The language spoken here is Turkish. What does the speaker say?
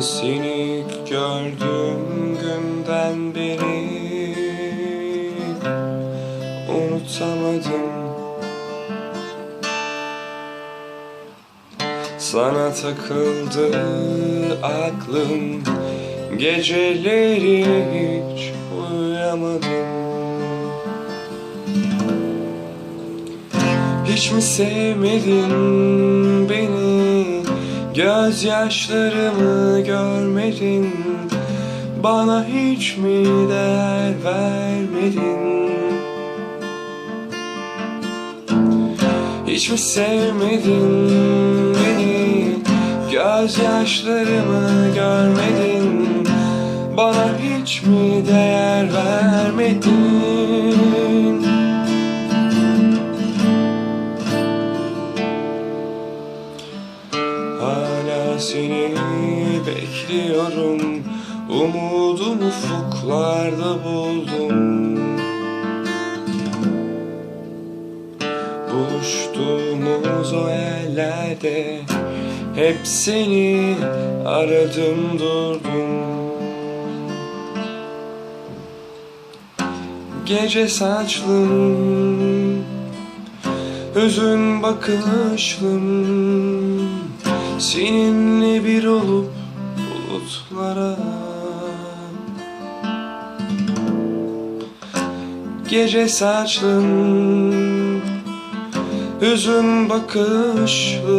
Seni gördüğüm günden beri Unutamadım. Sana takıldı aklım Geceleri hiç uyuyamadım. Hiç mi sevmedin beni Gözyaşlarımı görmedin Bana hiç mi değer vermedin? Hiç mi sevmedin beni? Gözyaşlarımı görmedin Bana hiç mi değer vermedin seni bekliyorum. Umudum ufuklarda buldum. Buluştuğumuz o yerlerde Hep seni aradım durdum. Gece saçlım Hüzün bakışlım Seninle bir olup bulutlara. Gece saçlım Hüzün bakışlım